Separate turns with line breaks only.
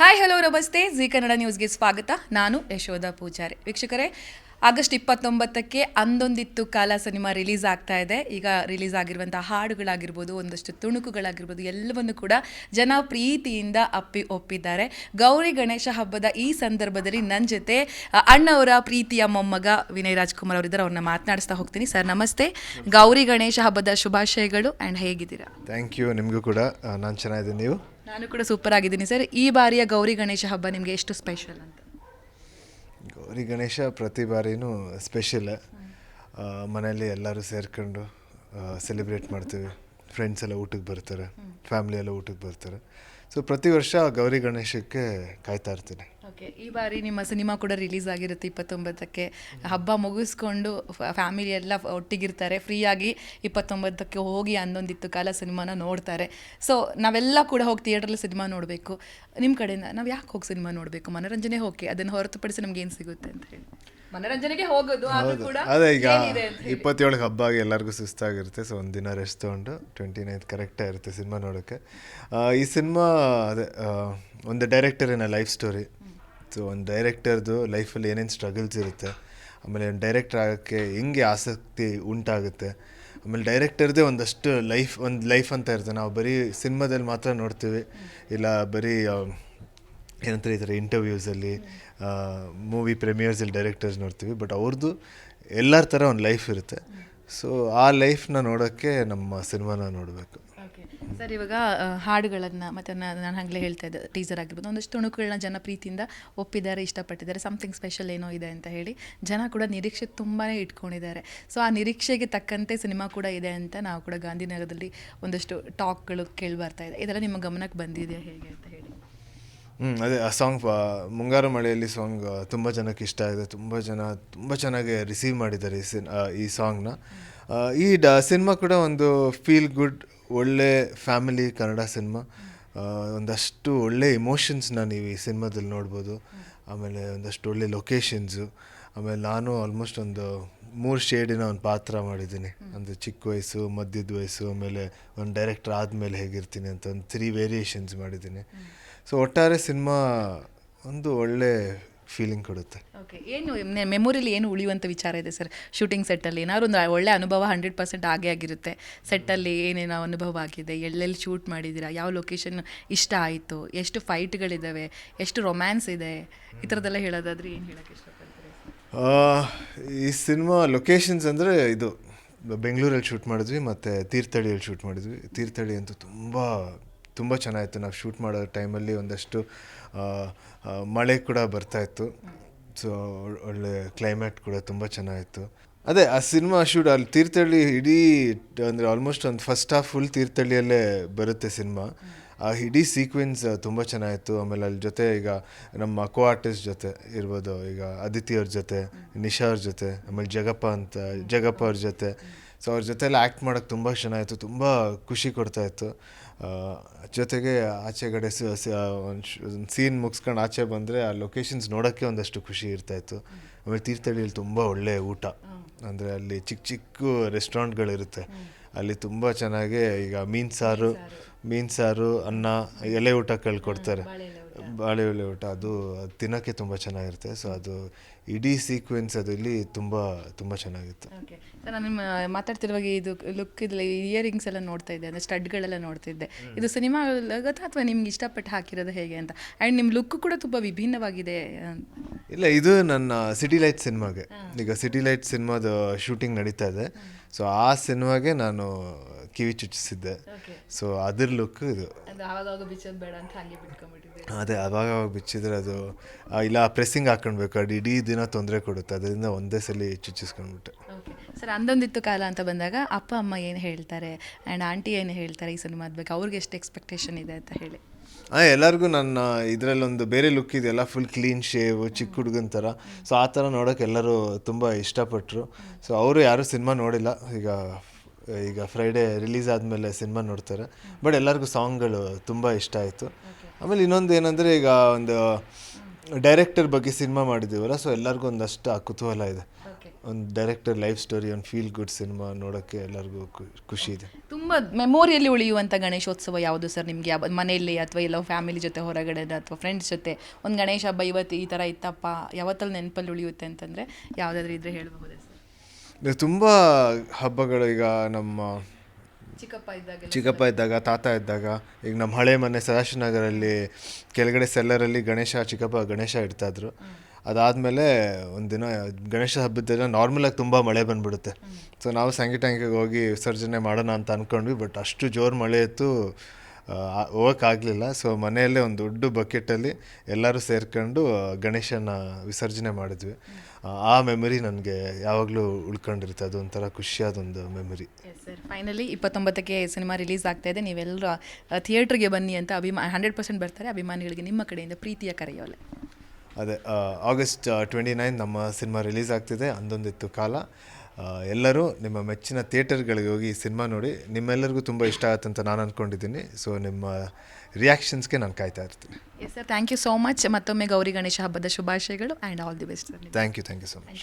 Hi hello ನಮಸ್ತೆ. G Kannada ನ್ಯೂಸ್ಗೆ ಸ್ವಾಗತ. ನಾನು ಯಶೋಧ ಪೂಜಾರಿ. ವೀಕ್ಷಕರೇ, ಆಗಸ್ಟ್ ಇಪ್ಪತ್ತೊಂಬತ್ತಕ್ಕೆ ಅಂದೊಂದಿತ್ತು ಕಾಲ ಸಿನಿಮಾ ರಿಲೀಸ್ ಆಗ್ತಾ ಇದೆ. ಈಗ ರಿಲೀಸ್ ಆಗಿರುವಂಥ ಹಾಡುಗಳಾಗಿರ್ಬೋದು, ಒಂದಷ್ಟು ತುಣುಕುಗಳಾಗಿರ್ಬೋದು, ಎಲ್ಲವನ್ನು ಕೂಡ ಜನ ಪ್ರೀತಿಯಿಂದ ಅಪ್ಪಿ ಒಪ್ಪಿದ್ದಾರೆ. ಗೌರಿ ಗಣೇಶ ಹಬ್ಬದ ಈ ಸಂದರ್ಭದಲ್ಲಿ ನನ್ನ ಜೊತೆ ಅಣ್ಣವರ ಪ್ರೀತಿಯ ಮೊಮ್ಮಗ ವಿನಯ್ ರಾಜ್ಕುಮಾರ್ ಅವರಿದ್ದಾರೆ. ಅವ್ರನ್ನ ಮಾತನಾಡಿಸ್ತಾ ಹೋಗ್ತೀನಿ. ಸರ್, ನಮಸ್ತೆ. ಗೌರಿ ಗಣೇಶ ಹಬ್ಬದ ಶುಭಾಶಯಗಳು. ಆ್ಯಂಡ್ ಹೇಗಿದ್ದೀರಾ?
ಥ್ಯಾಂಕ್ ಯು ನಿಮಗೂ ಕೂಡ ನಾನು ಚೆನ್ನಾಗಿದ್ದೀನಿ. ನೀವು?
ನಾನು ಕೂಡ ಸೂಪರ್ ಆಗಿದ್ದೀನಿ ಸರ್. ಈ ಬಾರಿಯ ಗೌರಿ ಗಣೇಶ ಹಬ್ಬ ನಿಮಗೆ ಎಷ್ಟು ಸ್ಪೆಷಲ್ ಅಂತ?
ಗೌರಿ ಗಣೇಶ ಪ್ರತಿ ಬಾರಿನೂ ಸ್ಪೆಷಲ್ ಮನೆಯಲ್ಲಿ ಎಲ್ಲರೂ ಸೇರ್ಕೊಂಡು ಸೆಲೆಬ್ರೇಟ್ ಮಾಡ್ತೀವಿ. ಫ್ರೆಂಡ್ಸ್ ಎಲ್ಲ ಊಟಕ್ಕೆ ಬರ್ತಾರೆ. ಫ್ಯಾಮಿಲಿ ಎಲ್ಲ ಊಟಕ್ಕೆ ಬರ್ತಾರೆ. ಸೊ ಪ್ರತಿ ವರ್ಷ ಗೌರಿ ಗಣೇಶಕ್ಕೆ ಕಾಯ್ತಾ ಇರ್ತೀನಿ.
ಓಕೆ ಈ ಬಾರಿ ನಿಮ್ಮ ಸಿನಿಮಾ ಕೂಡ ರಿಲೀಸ್ ಆಗಿರುತ್ತೆ ಇಪ್ಪತ್ತೊಂಬತ್ತಕ್ಕೆ. ಹಬ್ಬ ಮುಗಿಸ್ಕೊಂಡು ಫ್ಯಾಮಿಲಿ ಎಲ್ಲ ಒಟ್ಟಿಗಿರ್ತಾರೆ. ಫ್ರೀಯಾಗಿ ಇಪ್ಪತ್ತೊಂಬತ್ತಕ್ಕೆ ಹೋಗಿ ಹನ್ನೊಂದಿತ್ತು ಕಾಲ ಸಿನಿಮಾನ ನೋಡ್ತಾರೆ. ಸೊ ನಾವೆಲ್ಲ ಕೂಡ ಹೋಗಿ ಥಿಯೇಟ್ರಲ್ಲಿ ಸಿನಿಮಾ ನೋಡಬೇಕು. ನಿಮ್ಮ ಕಡೆಯಿಂದ ನಾವು ಯಾಕೆ ಹೋಗಿ ಸಿನಿಮಾ ನೋಡಬೇಕು? ಮನೋರಂಜನೆ ಹೋಗಿ ಅದನ್ನು ಹೊರತುಪಡಿಸಿ ನಮ್ಗೆ ಏನು ಸಿಗುತ್ತೆ ಅಂತ ಹೇಳಿ. ಮನೋರಂಜನೆಗೆ ಹೋಗೋದು
ಅದೇ ಈಗ
ಇಪ್ಪತ್ತೇಳು
ಇಪ್ಪತ್ತೇಳಕ್ಕೆ ಹಬ್ಬ ಆಗಿ ಎಲ್ಲರಿಗೂ ಸುಸ್ತಾಗಿರುತ್ತೆ. ಸೊ ಒಂದು ದಿನ ರೆಸ್ಟ್ ತೊಗೊಂಡು ಟ್ವೆಂಟಿ ನೈನ್ತ್ ಕರೆಕ್ಟಾಗಿ ಇರುತ್ತೆ ಸಿನಿಮಾ ನೋಡೋಕ್ಕೆ ಈ ಸಿನಿಮಾ ಅದೇ ಒಂದು ಡೈರೆಕ್ಟರಿನ ಲೈಫ್ ಸ್ಟೋರಿ ಸೊ ಒಂದು ಡೈರೆಕ್ಟರ್ದು ಲೈಫಲ್ಲಿ ಏನೇನು ಸ್ಟ್ರಗಲ್ಸ್ ಇರುತ್ತೆ, ಆಮೇಲೆ ಒಂದು ಡೈರೆಕ್ಟರ್ ಆಗೋಕ್ಕೆ ಹೆಂಗೆ ಆಸಕ್ತಿ ಉಂಟಾಗುತ್ತೆ, ಆಮೇಲೆ ಡೈರೆಕ್ಟರ್ದೇ ಒಂದಷ್ಟು ಲೈಫ್ ಒಂದು ಲೈಫ್ ಅಂತ ಇರುತ್ತೆ. ನಾವು ಬರೀ ಸಿನಿಮಾದಲ್ಲಿ ಮಾತ್ರ ನೋಡ್ತೀವಿ. ಇಲ್ಲ ಬರೀ ಏನಂತ ಈ ಥರ ಇಂಟರ್ವ್ಯೂಸಲ್ಲಿ ಮೂವಿ ಪ್ರೆಮಿಯರ್ಸಲ್ಲಿ ಡೈರೆಕ್ಟರ್ಸ್ ನೋಡ್ತೀವಿ. ಬಟ್ ಅವ್ರದ್ದು ಎಲ್ಲರ ಥರ ಒಂದು ಲೈಫ್ ಇರುತ್ತೆ. ಸೊ ಆ ಲೈಫ್ನ ನೋಡೋಕ್ಕೆ ನಮ್ಮ ಸಿನಿಮಾನ ನೋಡಬೇಕು.
ಸರ್, ಇವಾಗ ಹಾಡುಗಳನ್ನು ಮತ್ತು ನಾನು ಆಗಲೇ ಹೇಳ್ತಾ ಇದ್ದೆ, ಟೀಸರ್ ಆಗಿರ್ಬೋದು, ಒಂದಷ್ಟು ತುಣುಕುಗಳನ್ನ ಜನ ಪ್ರೀತಿಯಿಂದ ಒಪ್ಪಿದ್ದಾರೆ, ಇಷ್ಟಪಟ್ಟಿದ್ದಾರೆ ಸಮಥಿಂಗ್ ಸ್ಪೆಷಲ್ ಏನೋ ಇದೆ ಅಂತ ಹೇಳಿ ಜನ ಕೂಡ ನಿರೀಕ್ಷೆ ತುಂಬಾ ಇಟ್ಕೊಂಡಿದ್ದಾರೆ. ಸೊ ಆ ನಿರೀಕ್ಷೆಗೆ ತಕ್ಕಂತೆ ಸಿನಿಮಾ ಕೂಡ ಇದೆ ಅಂತ ನಾವು ಕೂಡ ಗಾಂಧಿನಗರದಲ್ಲಿ ಒಂದಷ್ಟು ಟಾಕ್ಗಳು ಕೇಳಿ ಬರ್ತಾ ಇದೆ. ಇದೆಲ್ಲ ನಿಮ್ಮ ಗಮನಕ್ಕೆ ಬಂದಿದೆಯಾ ಹೇಗೆ ಅಂತ ಹೇಳಿ.
ಹ್ಞೂ ಅದೇ ಆ ಸಾಂಗ್ ಮುಂಗಾರು ಮಳೆಯಲ್ಲಿ ಸಾಂಗ್ ತುಂಬ ಜನಕ್ಕೆ ಇಷ್ಟ ಆಗಿದೆ. ತುಂಬ ಜನ ತುಂಬ ಚೆನ್ನಾಗಿ ರಿಸೀವ್ ಮಾಡಿದ್ದಾರೆ ಈ ಸಿನ್ ಈ ಸಾಂಗ್ನ ಈ ಡ ಸಿನಿಮಾ ಕೂಡ ಒಂದು ಫೀಲ್ ಗುಡ್ ಒಳ್ಳೆ ಫ್ಯಾಮಿಲಿ ಕನ್ನಡ ಸಿನಿಮಾ ಒಂದಷ್ಟು ಒಳ್ಳೆ ಇಮೋಷನ್ಸ್ನ ನೀವು ಈ ಸಿನಿಮಾದಲ್ಲಿ ನೋಡ್ಬೋದು. ಆಮೇಲೆ ಒಂದಷ್ಟು ಒಳ್ಳೆ ಲೊಕೇಶನ್ಸು ಆಮೇಲೆ ನಾನು ಆಲ್ಮೋಸ್ಟ್ ಒಂದು ಮೂರು ಶೇಡಿನ ಒಂದು ಪಾತ್ರ ಮಾಡಿದ್ದೀನಿ. ಅಂದರೆ ಚಿಕ್ಕ ವಯಸ್ಸು ಮಧ್ಯದ ವಯಸ್ಸು ಆಮೇಲೆ ಒಂದು ಡೈರೆಕ್ಟರ್ ಆದಮೇಲೆ ಹೇಗಿರ್ತೀನಿ ಅಂತ ಒಂದು ತ್ರೀ ವೇರಿಯೇಷನ್ಸ್ ಮಾಡಿದ್ದೀನಿ. ಸೊ ಒಟ್ಟಾರೆ ಸಿನಿಮಾ ಒಂದು ಒಳ್ಳೆ ಫೀಲಿಂಗ್ ಕೊಡುತ್ತೆ.
ಓಕೆ ಏನು ಮೆಮೊರಿಲಿ ಏನು ಉಳಿಯುವಂಥ ವಿಚಾರ ಇದೆ ಸರ್ ಶೂಟಿಂಗ್ ಸೆಟ್ಟಲ್ಲಿ ಏನಾದ್ರು ಒಂದು ಒಳ್ಳೆ ಅನುಭವ ಹಂಡ್ರೆಡ್ ಪರ್ಸೆಂಟ್ ಆಗೇ ಆಗಿರುತ್ತೆ. ಸೆಟ್ಟಲ್ಲಿ ಏನೇನು ಅನುಭವ ಆಗಿದೆ ಎಲ್ಲೆಲ್ಲಿ ಶೂಟ್ ಮಾಡಿದ್ದೀರಾ ಯಾವ ಲೊಕೇಶನ್ ಇಷ್ಟ ಆಯಿತು ಎಷ್ಟು ಫೈಟ್ಗಳಿದ್ದಾವೆ ಎಷ್ಟು ರೊಮ್ಯಾನ್ಸ್ ಇದೆ? ಈ ಥರದ್ದೆಲ್ಲ ಹೇಳೋದಾದ್ರೆ ಏನು ಹೇಳೋಕ್ಕೆ ಇಷ್ಟಪಡ್ತೀರಿ
ಈ ಸಿನಿಮಾ ಲೊಕೇಶನ್ಸ್ ಅಂದರೆ ಇದು ಬೆಂಗಳೂರಲ್ಲಿ ಶೂಟ್ ಮಾಡಿದ್ವಿ ಮತ್ತು ತೀರ್ಥಹಳ್ಳಿಯಲ್ಲಿ ಶೂಟ್ ಮಾಡಿದ್ವಿ. ತೀರ್ಥಹಳ್ಳಿ ಅಂತೂ ತುಂಬ ತುಂಬ ಚೆನ್ನಾಗಿತ್ತು. ನಾವು ಶೂಟ್ ಮಾಡೋ ಟೈಮಲ್ಲಿ ಒಂದಷ್ಟು ಮಳೆ ಕೂಡ ಬರ್ತಾಯಿತ್ತು ಸೊ, ಒಳ್ಳೆ ಕ್ಲೈಮೇಟ್ ಕೂಡ ತುಂಬ ಚೆನ್ನಾಗಿತ್ತು. ಅದೇ, ಆ ಸಿನಿಮಾ ಶೂಟ್ ಅಲ್ಲಿ ತೀರ್ಥಹಳ್ಳಿ ಇಡೀ, ಅಂದರೆ ಆಲ್ಮೋಸ್ಟ್ ಒಂದು ಫಸ್ಟ್ ಹಾಫ್ ಫುಲ್ ತೀರ್ಥಹಳ್ಳಿಯಲ್ಲೇ ಬರುತ್ತೆ ಸಿನಿಮಾ. ಆ ಇಡೀ ಸೀಕ್ವೆನ್ಸ್ ತುಂಬ ಚೆನ್ನಾಗಿತ್ತು. ಆಮೇಲೆ ಅಲ್ಲಿ ಜೊತೆ ಈಗ ನಮ್ಮ ಕೋ ಆರ್ಟಿಸ್ಟ್ ಜೊತೆ ಇರ್ಬೋದು. ಈಗ ಅದಿತಿ ಅವ್ರ ಜೊತೆ, ನಿಶಾ ಅವ್ರ ಜೊತೆ, ಆಮೇಲೆ ಜಗಪ್ಪ ಅಂತ, ಜಗಪ್ಪ ಅವ್ರ ಜೊತೆ. ಸೊ ಅವ್ರ ಜೊತೆ ಎಲ್ಲ ಆ್ಯಕ್ಟ್ ಮಾಡೋಕ್ಕೆ ತುಂಬ ಚೆನ್ನಾಗಿತ್ತು ತುಂಬ ಖುಷಿ ಕೊಡ್ತಾಯಿತ್ತು ಜೊತೆಗೆ ಆಚೆಗಡೆ ಒಂದು ಸೀನ್ ಮುಗಿಸ್ಕೊಂಡು ಆಚೆ ಬಂದರೆ ಆ ಲೊಕೇಶನ್ಸ್ ನೋಡೋಕ್ಕೆ ಒಂದಷ್ಟು ಖುಷಿ ಇರ್ತಾಯಿತ್ತು ಆಮೇಲೆ ತೀರ್ಥಹಳ್ಳಿಯಲ್ಲಿ ತುಂಬ ಒಳ್ಳೆ ಊಟ. ಅಂದರೆ ಅಲ್ಲಿ ಚಿಕ್ಕ ಚಿಕ್ಕ ರೆಸ್ಟೋರೆಂಟ್ಗಳಿರುತ್ತೆ ಅಲ್ಲಿ ತುಂಬ ಚೆನ್ನಾಗಿ ಈಗ ಮೀನು ಸಾರು ಮೀನು ಸಾರು. ಅನ್ನ ಎಲೆ ಊಟ ಕಳ್ಕೊಡ್ತಾರೆ. ಬಾಳೆ ಎಲೆ ಊಟ ಅದು ತಿನ್ನೋಕ್ಕೆ ತುಂಬ ಚೆನ್ನಾಗಿರುತ್ತೆ. ಸೊ ಅದು ಇಡೀ ಸೀಕ್ವೆನ್ಸ್ ಅದು ಇಲ್ಲಿ ತುಂಬ ತುಂಬ ಚೆನ್ನಾಗಿತ್ತು.
ಓಕೆ ಸರ್ ನಾನು ನಿಮ್ಮ ಮಾತಾಡ್ತಿರುವಾಗ ಇದು ಲುಕ್ ಇದ್ರಲ್ಲಿ ಇಯರಿಂಗ್ಸ್ ಎಲ್ಲ ನೋಡ್ತಾ ಇದ್ದೆ ಅಂದರೆ ಸ್ಟಡ್ಗಳೆಲ್ಲ ನೋಡ್ತಿದ್ದೆ ಇದು ಸಿನಿಮಾ ಅಥವಾ ನಿಮ್ಗೆ ಇಷ್ಟಪಟ್ಟು ಹಾಕಿರೋದು ಹೇಗೆ ಅಂತ? ಆ್ಯಂಡ್ ನಿಮ್ಮ ಲುಕ್ ಕೂಡ ತುಂಬ ವಿಭಿನ್ನವಾಗಿದೆ.
ಇಲ್ಲ ಇದು ನನ್ನ ಸಿಟಿ ಲೈಟ್ ಸಿನಿಮಾಗೆ ಈಗ ಸಿಟಿ ಲೈಟ್ ಸಿನಿಮಾದ ಶೂಟಿಂಗ್ ನಡೀತಾ ಇದೆ. ಸೊ ಆ ಸಿನಿಮಾಗೆ ನಾನು ಕಿವಿ ಚುಚ್ಚಿಸಿದ್ದೆ. ಸೊ ಅದ್ರ ಲುಕ್ ಇದು.
ಅದು
ಅವಾಗ ಅವಾಗ ಬಿಚ್ಚಿದ್ರೆ ಅದು ಇಲ್ಲ ಪ್ರೆಸ್ಸಿಂಗ್ ಹಾಕೊಂಡ್ಬೇಕು. ಅದು ಇಡೀ ದಿನ ತೊಂದರೆ ಕೊಡುತ್ತೆ. ಅದರಿಂದ ಒಂದೇ ಸಲ ಚುಚ್ಚಿಸ್ಕೊಂಡ್ಬಿಟ್ಟೆ.
ಓಕೆ ಸರ್ ಅಂದೊಂದಿತ್ತು ಕಾಲ ಅಂತ ಬಂದಾಗ ಅಪ್ಪ ಅಮ್ಮ ಏನು ಹೇಳ್ತಾರೆ? ಆ್ಯಂಡ್ ಆಂಟಿ ಏನು ಹೇಳ್ತಾರೆ ಈ ಸಿನಿಮಾದ ಬಗ್ಗೆ? ಅವ್ರಿಗೆ ಎಷ್ಟು ಎಕ್ಸ್ಪೆಕ್ಟೇಷನ್ ಇದೆ ಅಂತ ಹೇಳಿ.
ಹಾಂ ಎಲ್ಲರಿಗೂ ನನ್ನ ಇದರಲ್ಲೊಂದು ಬೇರೆ ಲುಕ್ ಇದೆಯಲ್ಲ ಫುಲ್ ಕ್ಲೀನ್ ಶೇವ್ ಚಿಕ್ಕ ಹುಡುಗನ ಥರ ಸೊ ಆ ಥರ ನೋಡೋಕೆ ಎಲ್ಲರೂ ತುಂಬ ಇಷ್ಟಪಟ್ಟರು ಸೊ ಅವರು ಯಾರೂ ಸಿನಿಮಾ ನೋಡಿಲ್ಲ. ಈಗ ಈಗ ಫ್ರೈಡೇ ರಿಲೀಸ್ ಆದಮೇಲೆ ಸಿನಿಮಾ ನೋಡ್ತಾರೆ. ಬಟ್ ಎಲ್ಲರಿಗೂ ಸಾಂಗ್ಗಳು ತುಂಬ ಇಷ್ಟ ಆಯಿತು. ಆಮೇಲೆ ಇನ್ನೊಂದು ಏನಂದರೆ ಈಗ ಒಂದು ಡೈರೆಕ್ಟರ್ ಬಗ್ಗೆ ಸಿನಿಮಾ ಮಾಡಿದ್ದೀವಲ್ಲ ಸೊ ಎಲ್ಲರಿಗೂ ಒಂದಷ್ಟು ಕುತೂಹಲ ಇದೆ. ಒಂದು ಡೈರೆಕ್ಟರ್ ಲೈಫ್ ಸ್ಟೋರಿ ಒಂದು ಫೀಲ್ ಗುಡ್ ಸಿನಿಮಾ ನೋಡೋಕ್ಕೆ ಎಲ್ಲರಿಗೂ ಖುಷಿ ಇದೆ.
ತುಂಬ ಮೆಮೋರಿಯಲ್ಲಿ ಉಳಿಯುವಂಥ ಗಣೇಶೋತ್ಸವ ಯಾವುದು ಸರ್ ನಿಮಗೆ? ಯಾವ ಮನೆಯಲ್ಲಿ ಅಥವಾ ಎಲ್ಲ ಫ್ಯಾಮಿಲಿ ಜೊತೆ ಹೊರಗಡೆ ಅಥವಾ ಫ್ರೆಂಡ್ಸ್ ಜೊತೆ? ಒಂದು ಗಣೇಶ ಹಬ್ಬ ಇವತ್ತು ಈ ಥರ ಇತ್ತಪ್ಪ ಯಾವತ್ತಲ್ಲಿ ನೆನಪಲ್ಲಿ ಉಳಿಯುತ್ತೆ ಅಂತಂದರೆ ಯಾವುದಾದ್ರೂ ಇದ್ರೆ ಹೇಳಬಹುದೇ ಸರ್?
ತುಂಬ ಹಬ್ಬಗಳು ಈಗ ನಮ್ಮ
ಚಿಕ್ಕಪ್ಪ ಇದ್ದಾಗ
ಚಿಕ್ಕಪ್ಪ ಇದ್ದಾಗ ತಾತ ಇದ್ದಾಗ ಈಗ ನಮ್ಮ ಹಳೆ ಮನೆ ಸದಾಶಿವನಗರಲ್ಲಿ ಕೆಳಗಡೆ ಸೆಲ್ಲರಲ್ಲಿ ಗಣೇಶ ಚಿಕ್ಕಪ್ಪ ಗಣೇಶ ಇಡ್ತಾಯಿದ್ರು ಅದಾದಮೇಲೆ ದಿನ ಗಣೇಶ ಹಬ್ಬದ ದಿನ ನಾರ್ಮಲಾಗಿ ತುಂಬ ಮಳೆ ಬಂದುಬಿಡುತ್ತೆ. ಸೊ ನಾವು ಸಂಗೀತ ಟ್ಯಾಂಕಿಗೆ ಹೋಗಿ ವಿಸರ್ಜನೆ ಮಾಡೋಣ ಅಂತ ಅಂದ್ಕೊಂಡ್ವಿ ಬಟ್ ಅಷ್ಟು ಜೋರು ಮಳೆ ಇತ್ತು ಹೋಗೋಕ್ಕಾಗಲಿಲ್ಲ ಸೊ ಮನೆಯಲ್ಲೇ ಒಂದು ದೊಡ್ಡ ಬಕೆಟಲ್ಲಿ ಎಲ್ಲರೂ ಸೇರ್ಕೊಂಡು ಗಣೇಶನ ವಿಸರ್ಜನೆ ಮಾಡಿದ್ವಿ. ಆ, ಮೆಮೊರಿ ನನಗೆ ಯಾವಾಗಲೂ ಉಳ್ಕೊಂಡಿರುತ್ತೆ. ಅದು ಖುಷಿಯಾದ ಒಂದು ಮೆಮೊರಿ
ಸರ್ ಫೈನಲಿ ಇಪ್ಪತ್ತೊಂಬತ್ತಕ್ಕೆ ಸಿನಿಮಾ ರಿಲೀಸ್ ಆಗ್ತಾ ಇದೆ. ನೀವೆಲ್ಲರೂ ಥಿಯೇಟ್ರಿಗೆ ಬನ್ನಿ ಅಂತ ಅಭಿಮಾ ಹಂಡ್ರೆಡ್ ಪರ್ಸೆಂಟ್ ಬರ್ತಾರೆ. ಅಭಿಮಾನಿಗಳಿಗೆ ನಿಮ್ಮ ಕಡೆಯಿಂದ ಪ್ರೀತಿಯ ಕರೆಯೋಲೆ.
ಅದೇ ಆಗಸ್ಟ್ ಟ್ವೆಂಟಿ ನೈನ್ ನಮ್ಮ ಸಿನಿಮಾ ರಿಲೀಸ್ ಆಗ್ತಿದೆ. ಅಂದೊಂದಿತ್ತು ಕಾಲ. ಎಲ್ಲರೂ ನಿಮ್ಮ ಮೆಚ್ಚಿನ ಥಿಯೇಟರ್ಗಳಿಗೆ ಹೋಗಿ ಈ ಸಿನಿಮಾ ನೋಡಿ ನಿಮ್ಮೆಲ್ಲರಿಗೂ ತುಂಬ ಇಷ್ಟ ಆಗುತ್ತೆ ಅಂತ ನಾನು ಅಂದ್ಕೊಂಡಿದ್ದೀನಿ ಸೊ ನಿಮ್ಮ ರಿಯಾಕ್ಷನ್ಸ್ಗೆ ನಾನು ಕಾಯ್ತಾ ಇರ್ತೀನಿ.
Yes sir thank you so much ಮತ್ತೊಮ್ಮೆ ಗೌರಿ ಗಣೇಶ ಹಬ್ಬದ ಶುಭಾಶಯಗಳು and all the best
thank you thank you so much